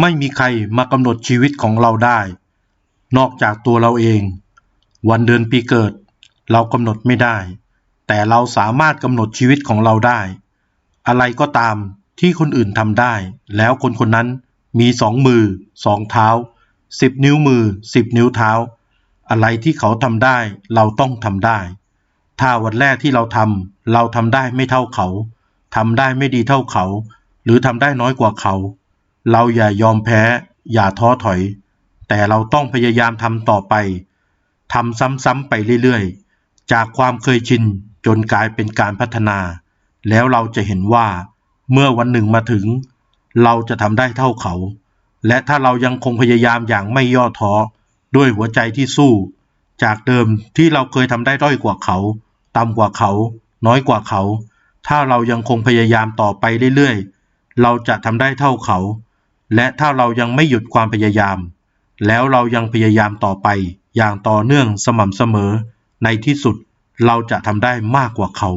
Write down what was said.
ไม่มีใครมากำหนดชีวิตของเราได้ นอกจากตัวเราเอง วันเดือนปีเกิด เรากำหนดไม่ได้ แต่เราสามารถกำหนดชีวิตของเราได้ อะไรก็ตามที่คนอื่นทำได้ แล้วคนคนนั้นมีสองมือสองเท้าสิบนิ้วมือสิบนิ้วเท้า อะไรที่เขาทำได้เราต้องทำได้ ถ้าวันแรกที่เราทำเราทำได้ไม่เท่าเขาทำได้ไม่ดีเท่าเขา หรือทำได้น้อยกว่าเขา เราอย่ายอมแพ้ อย่าท้อถอย แต่เราต้องพยายามทำต่อไปทำซ้ำๆไปเรื่อยๆ จากความเคยชินจนกลายเป็นการพัฒนา แล้วเราจะเห็นว่า เมื่อวันหนึ่งมาถึง เราจะทำได้เท่าเขา และถ้าเรายังคงพยายามอย่างไม่ย่อท้อ ด้วยหัวใจที่สู้ จากเดิมที่เราเคยทำได้ด้อยกว่าเขา ต่ำกว่าเขา น้อยกว่าเขา ถ้าเรายังคงพยายามต่อไปเรื่อยๆ เราจะทำได้เท่าเขา และถ้าเรายังไม่หยุดความพยายาม แล้วเรายังพยายามต่อไป อย่างต่อเนื่องสม่ำเสมอ ในที่สุดเราจะทำได้มากกว่าเขา